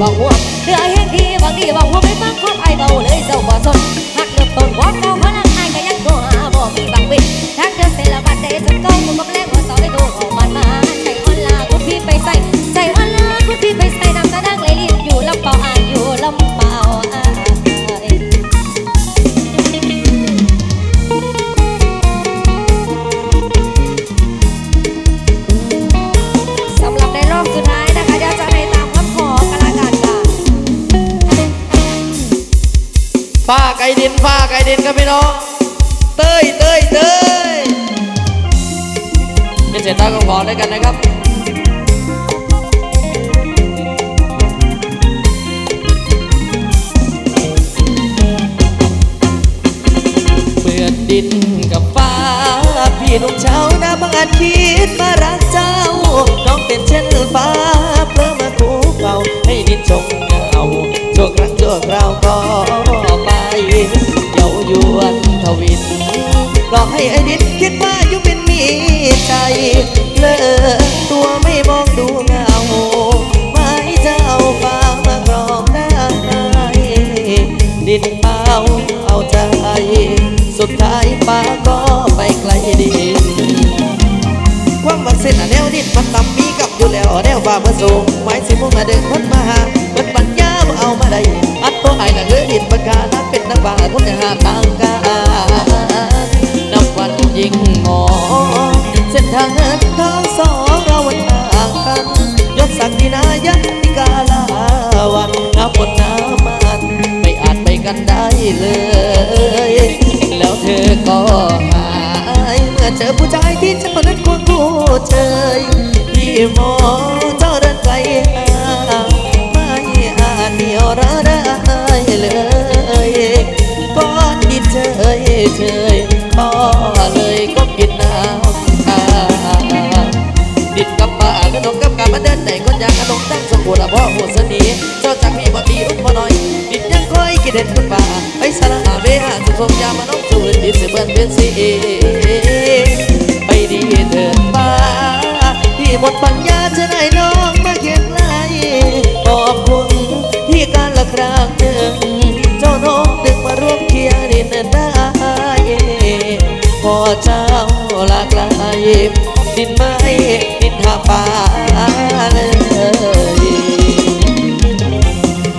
บอกหัวเรือเห็นทีบางทีบอกหัวไม่ฟังความไอายเบาเลยเจ้าบ่สน ดินฝ้าไก่ดินครับพี่น้อง เต้ยเต้ยเต้ยเป็นเศรษฐาของขอด้วยกันนะครับเปื้อนดินกับฟ้า พี่นุ่มเช้านาบังอาจคิดมารักเจ้า น้องเป็นเช่นฟ้า เพลอมาคูเก่าให้ดินชงเงาชั่ครั้งชั่คราวก็ไป เย้ายวนทวินหลอกให้ไอ้ดินคิดว่ายุเป็นมีใจเลอะตัวไม่มองดูเงาไม้เจ้าฟ้ามากรองได้ดินเอาเอาใจ สุดท้ายฟ้าก็ไปไกลดินความบักเส้นอะแนวดินมันต่ำมีกับอยู่แล้วแนวฟ้ามาสูงไม้สิมุ่งมาเดินคนมาหาเปิดปัญญา เอามาได้อัดตัวไอ้หน่ะเอ้ยดินปากกานักเป็นนักบ้าคนจะหาทางกานับวันยิ่งงอเส้นทางเดินทางสองเราวันห่างกันยศศักดินายันติกาลาวันน้ำฝนน้ำมันไม่อาจไปกันได้เลย แล้วเธอก็หายเมื่อเจอผู้ชายที่เจ้านั้นควรพูดเชยพี่มองเจ้าเดินไกลหางไม่อาจ เดียวราได้เลยก้อนดินเฉยเฉยพ่อเลยก็กินน้ำตาดิดกับป่าขนมกับกามาเดินไหนคนอยากขนมตั้งสมบูรณ์พ่อหัวสนีเจ้าจากมีบ่ตีรุ่นพ่อน้อยดิดยังคอยกินเด็ดคุณป่าไปสารอาเบหาสุขสมยามาน้องสูดดิดเสือเบิ่นเป็นสีไปดีเถิดป่าที่หมดปัญญา เจ้าหลากลายดินไม้ดินหาป่าเลย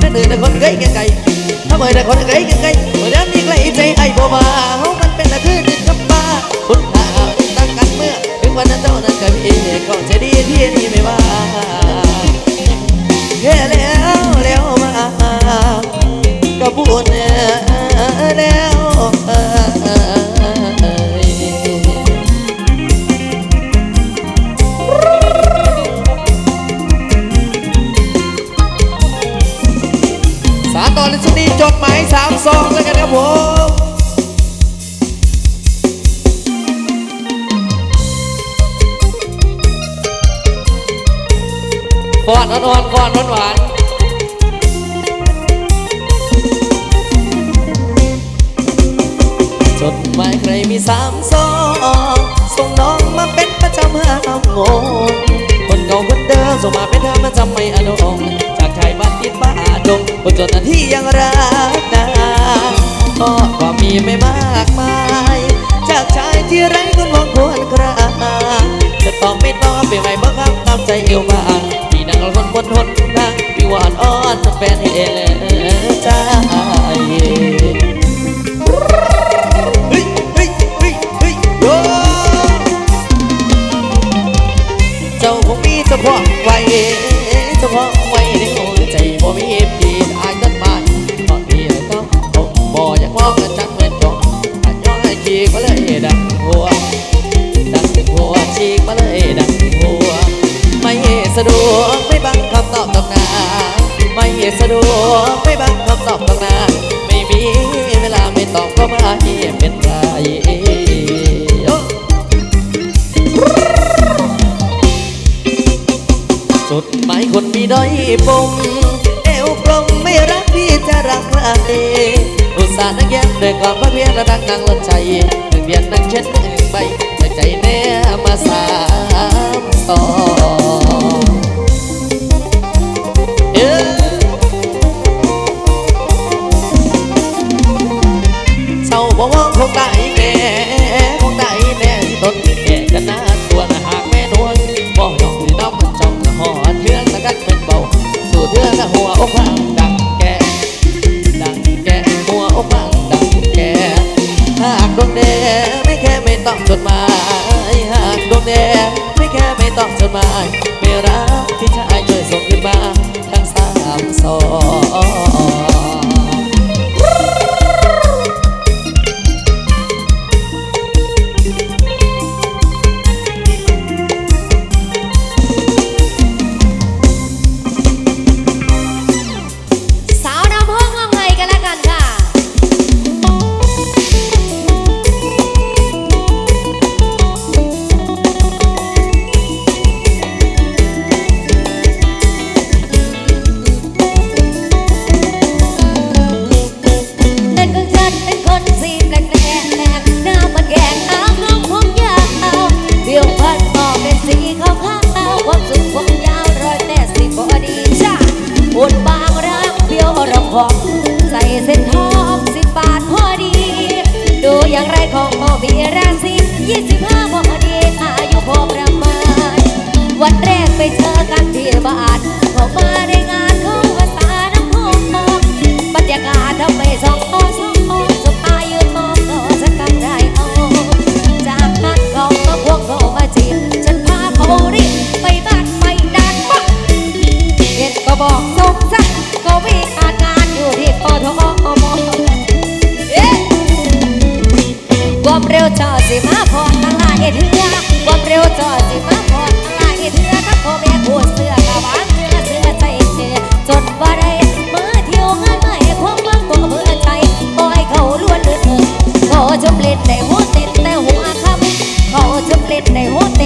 นั่นเออแต่คนไกลไกลถ้าเมื่อแต่คนไกลไกลเมื่อนั้นมีไกลใจไอ้บ่มาเฮามันเป็นละคือดินกับป่าคุณหาตั้งกันเมื่อถึงวันนั้นเจ้านั้นก็มีก็จะดีที่นี่ไม่ว่าแค่แล้วแล้วมาก็พูดแล้ว อนและชนีจดหมายสามซองแล้วกันครับผมฟอนอ่อนๆฟอนหวานหวานจดหมายใครมีสามซองส่งน้องมาเป็นประจำห้ามงงคนเก่าคนเดิมส่งมาเป็นเธอประจำไม่อนุองจากไทยบ้านติดบ้าน ลงคนจนนั้นที่ยังรักนางก็ก็มีไม่มากมาย จากชายที่ไร้คุณมองควรกระจะตอบไม่ตอบไปไหมบ้างครับตามใจเอวบางที่นั่งรถบนหนนางพี่หวานอ้อนจะแฟนเห้เอใจ สะดวกไม่บังคำตอบตรงหน้าไม่สะดวกไม่บังคำตอบตรงหน้าไม่มีเวลาไม่ตอบก็มาเป็นไรโอ้จุดหมายคนมีด้อยปมเอวกลมไม่รักพี่จะรักใครอุตส่าห์นักแย้มเดินก่อนพระเพียรและนักนางลนใจหนึ่งเบียนนังเช็ดหนึ่งใบจใจแน่มาสามต่อ เศร้าบ่มองคงได้แน่คงได้แน่ที่ต้นแก่กันนะตัวนะหากแม่นวลบ่ยอมที่น้ำมันจ้องหอดเทือนตะกันเป็นเบา สู่เทือนหัวอกพังดังแก่ดังแก่หัวอกพังดังแก่หากดวงแดงไม่แค่ไม่ต้องจดหมายหากดวงแดงไม่แค่ไม่ต้องจดหมายไม่รักที่ชายช่วยส่งขึ้นมาทั้งสามสอง หุ่นบางร่างเบี้ยวระพองใส่เส้นทองสิบบาทพอดี ดูอย่างไรของพ่อบีราศียี่สิบห้าพอดีอายุพอประมาณ วันแรกไปเจอกันที่บ้านออกมาในงานของภาษาน้ำหอมบรรยากาศทำไมสองโอสอง สิมาพอตั้งหลายเถื่อความเร็วจอดสิมาพอตั้งหลายเถื่อถ้าพ่อแม่ขวดเสื้อกะวางเสื้อเสื้อใจเสื้อจนบ่ได้มือเที่ยวงานใหม่ความบางบ่เบื่อใจปล่อยเขาล้วนเลือเขาจมเล่นในหัวเต้นแต่หัวคำเขาจมเล่นในหัวเต้น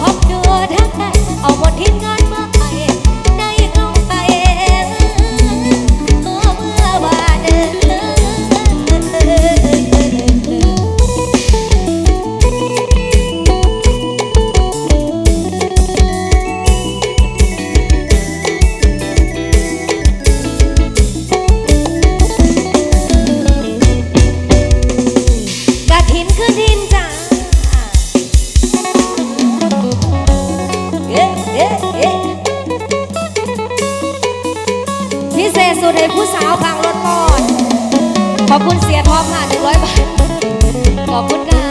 พบเจอทักทา พิเศษสุดให้ผู้สาวขังรถปอด ขอบคุณเสียท็อปค่ะหนึ่งร้อยบาท ขอบคุณค่ะ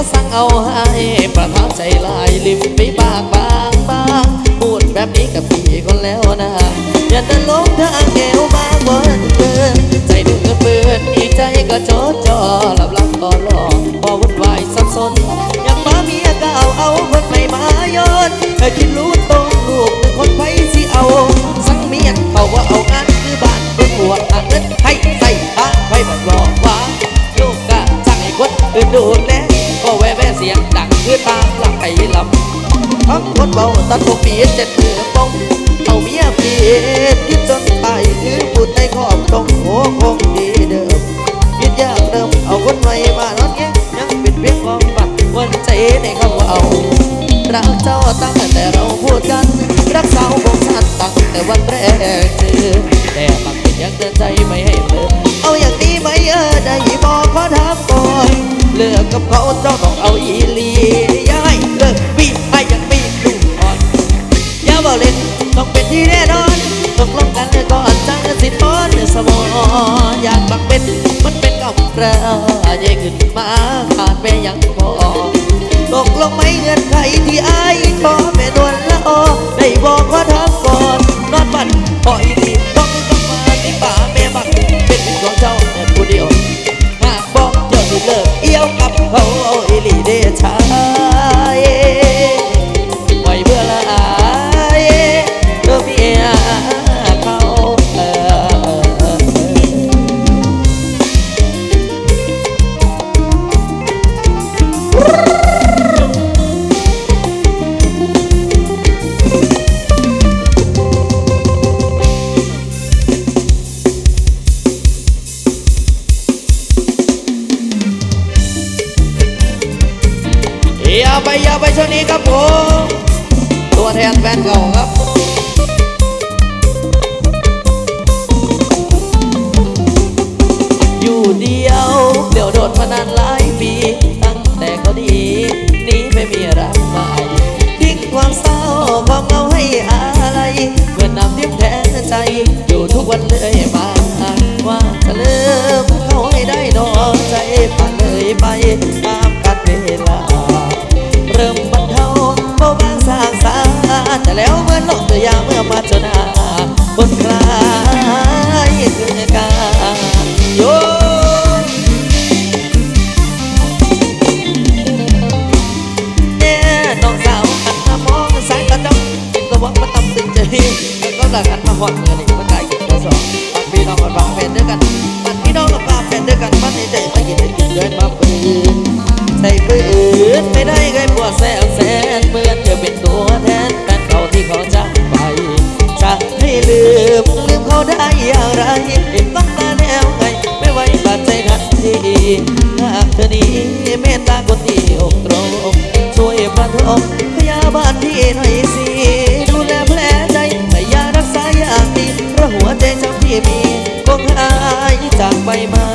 ก็สั่งเอาให้ประทับใจลายลิบไปบางบางบางพูดแบบนี้กับพี่คนแล้วนะอย่าตะลงทางเก้วบางวันเกินใจดุงก็เปิดอีใจก็จดจอหลับหลับก็หลอกพอวุ่นวายสับสนอยากมาเมียก็เอาเอาคนใหม่มาโอนคิดรู้ บางหลับไปหลับทั้งคนเบาตะโกปีเจ็ดมือป้องเอาเมียเปีคิดจนตายคือบุดในขอบตรงหัวคงดีเดิมยิดยากเดิมเอาคนใหม่มานอนแง่ยังเป็นเพียงความฝัดวันใจในคำว่าเอารักเจ้าตั้งแต่เราพูดกัน รักสาวบองฉันตั้งแต่วันแรกเจอแต่มันเป็นยังเดินใจไม่ให้เธอเอาอย่างนี้ไหมเออได้บอกขอถามก่อน เลิกกับเขาเจ้าต้องเอาอีลีอย้ายเลิกปีให้ยังมีลูอ่อนอย่าบอกเล่นต้องเป็นที่แน่นอนตกลงกันก่อนจังสิทอนสมองอยากบักเป็นมันเป็นกับเราเย่ขึ้นมาขาดแม่ยังพอตกลงไม่เงินใครที่อายขอแม่นวลละออได้บอกว่าทำก่อนนอนบันพออีดี วันเลย ด้วยกันมันในใจไม่กินได้กินเดินมาปืนใส่ปืนไม่ได้เคยปวดแสนแสนเหมือนจะเป็นตัวแทนแฟนเก่าที่เขาจากไปจะให้ลืมลืมเขาได้อย่างไรเห็นต้องตาแนวไงไม่ไหวบาดใจทันทีหากเธอนี้เมตตาคนที่อกตรงช่วยประทมพยาบาลที่หน่อยสิดูแลแผลใจแต่ยารักษาอย่างดีเพราะหัวใจจำที่มี คงหายจากใบไม้